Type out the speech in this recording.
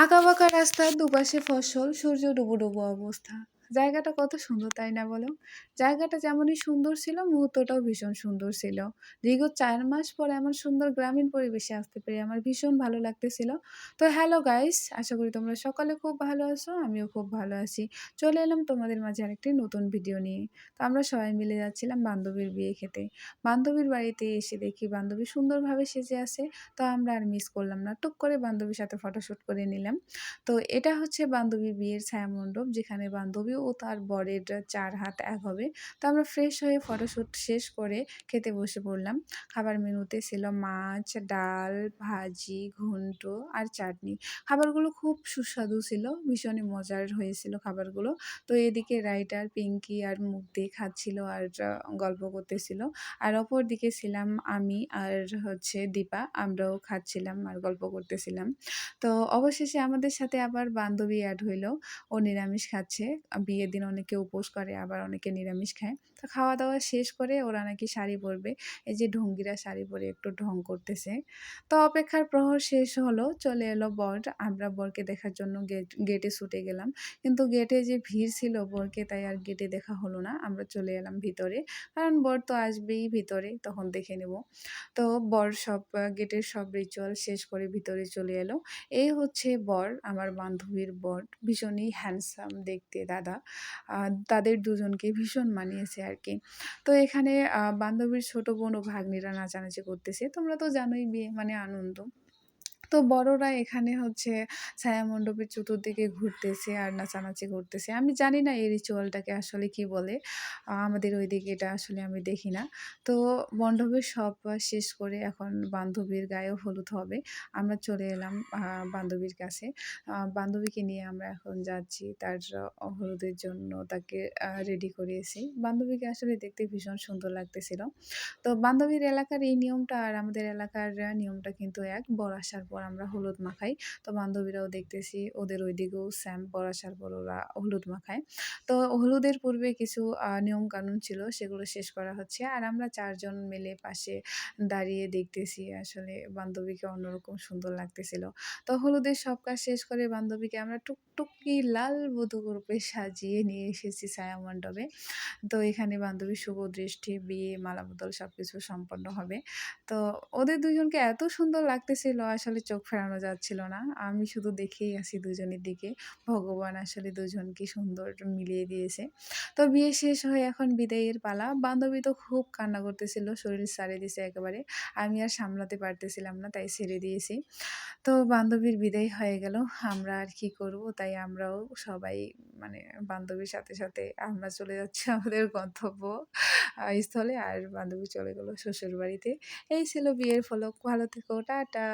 আঁকাবাঁকা রাস্তার দুপাশে ফসল সূর্য ডুবু ডুবু অবস্থা। জায়গাটা কত সুন্দর, তাই না বলো? জায়গাটা যেমনই সুন্দর ছিল, মুহূর্তটাও ভীষণ সুন্দর ছিল। দীর্ঘ চার মাস পর এমন সুন্দর গ্রামীণ পরিবেশে আসতে পেরে আমার ভীষণ ভালো লাগতেছিল। তো হ্যালো গাইস, আশা করি তোমরা সকালে খুব ভালো আছো, আমিও খুব ভালো আছি। চলে এলাম তোমাদের মাঝে আরেকটি নতুন ভিডিও নিয়ে। তো আমরা সবাই মিলে যাচ্ছিলাম বান্ধবীর বিয়ে খেতে। বান্ধবীর বাড়িতে এসে দেখি বান্ধবী সুন্দরভাবে সেজে আছে, তো আমরা আর মিস করলাম না। টুক করে বান্ধবীর সাথে ফটোশ্যুট করে নিলাম। তো এটা হচ্ছে বান্ধবীর বিয়ের ছায়ামণ্ডপ যেখানে বান্ধবী তার বরের চার হাত এক হবে। তো আমরা ফ্রেশ হয়ে ফটোশ্যুট শেষ করে খেতে বসে পড়লাম। খাবার মেনুতে ছিল মাছ, ডাল, ভাজি, ঘন্ট আর চাটনি। খাবারগুলো খুব সুস্বাদু ছিল, ভীষণই মজার হয়েছিল খাবারগুলো। তো এদিকে রাইটার পিঙ্কি আর মুখ দিয়ে খাচ্ছিল আর গল্প করতেছিল। আর অপর দিকে ছিলাম আমি আর হচ্ছে দীপা, আমরাও খাচ্ছিলাম আর গল্প করতেছিলাম। তো অবশেষে আমাদের সাথে আবার বান্ধবী অ্যাড হইল। ও নিরামিষ খাচ্ছে বিয়ের দিন অনেকে উপোস করে, আবার অনেকে নিরামিষ খায়। তো খাওয়া দাওয়া শেষ করে ওরা নাকি শাড়ি পরবে। এই যে ঢঙ্গিরা শাড়ি পরে একটু ঢং করতেছে। তো অপেক্ষার প্রহর শেষ হলো, চলে এলো বর। আমরা বরকে দেখার জন্য গেট, গেটে ছুটে গেলাম। কিন্তু গেটে যে ভিড় ছিল বরকে তাই আর গেটে দেখা হলো না। আমরা চলে এলাম ভিতরে। কারণ বর তো আসবেই ভিতরে, তখন দেখে নেব। তো বর সব, গেটের সব রিচুয়াল শেষ করে ভিতরে চলে এলো। এই হচ্ছে বর, আমার বান্ধবীর বর। ভীষণই হ্যান্ডসাম দেখতে দাদা। তাদের দুজনকে ভীষণ মানিয়েছে আর কি তো এখানে বান্ধবীর ছোট বোন ও ভাগ্নিরা নাচানাচি করতেছে। তোমরা তো জানোই বিয়ে মানে আনন্দ। তো বড়রা এখানে হচ্ছে ছায়া মণ্ডপের চতুর্দিকে ঘুরতেছে আর নাচানাচি করতেছে। আমি জানি না এই রিচুয়ালটাকে আসলে কি বলে। আমাদের ওই দিকে এটা আসলে আমি দেখি না। তো মণ্ডপের সব শেষ করে এখন বান্ধবীর গায়েও হলুদ হবে। আমরা চলে এলাম বান্ধবীর কাছে। বান্ধবীকে নিয়ে আমরা এখন যাচ্ছি। তার হলুদের জন্য তাকে রেডি করিয়েছি বান্ধবীকে আসলে দেখতে ভীষণ সুন্দর লাগতেছিল। তো বান্ধবীর এলাকার এই নিয়মটা আর আমাদের এলাকার নিয়মটা কিন্তু এক। বর আসার পর আমরা হলুদ মাখাই। তো বান্ধবীরাও দেখতেছি, ওদের ওই দিকেও স্যাম বর আসার পর ওরা হলুদ মাখায়। তো হলুদের পূর্বে কিছু নিয়ম কানুন ছিল, সেগুলো শেষ করা হচ্ছে। আর আমরা চারজন মিলে পাশে দাঁড়িয়ে দেখতেছি, আসলে বান্ধবীকে অন্যরকম সুন্দর লাগতেছিল। তো হলুদের সব কাজ শেষ করে বান্ধবীকে আমরা টুকটুকি লাল বধূ রূপে সাজিয়ে নিয়ে এসেছি ছায়া মণ্ডপে তো এখানে বান্ধবী শুভ দৃষ্টি, বিয়ে, মালাবদল সব কিছু সম্পন্ন হবে। তো ওদের দুজনকে এত সুন্দর লাগতেছিল, আসলে চোখ ফেরানো যাচ্ছিল না। আমি শুধু দেখেই আসি দুজনের দিকে। ভগবান আসলে দুজনকে সুন্দর মিলিয়ে দিয়েছে। তো বিয়ে শেষ হয়ে এখন বিদায়ের পালা। বান্ধবী তো খুব কান্না করতেছিল, শরীর সারে দিছে একেবারে। আমি আর সামলাতে পারতেছিলাম না, তাই ছেড়ে দিয়েছি। তো বান্ধবীর বিদায় হয়ে গেল। আমরা আর কি করব? তাই আমরাও সবাই মানে বান্ধবীর সাথে সাথে আমরা চলে যাচ্ছি আমাদের গন্তব্য স্থলে। আর বান্ধবী চলে গেলো শ্বশুর বাড়িতে এই ছিল বিয়ের ফলক। ভালো থেকো, টাটা।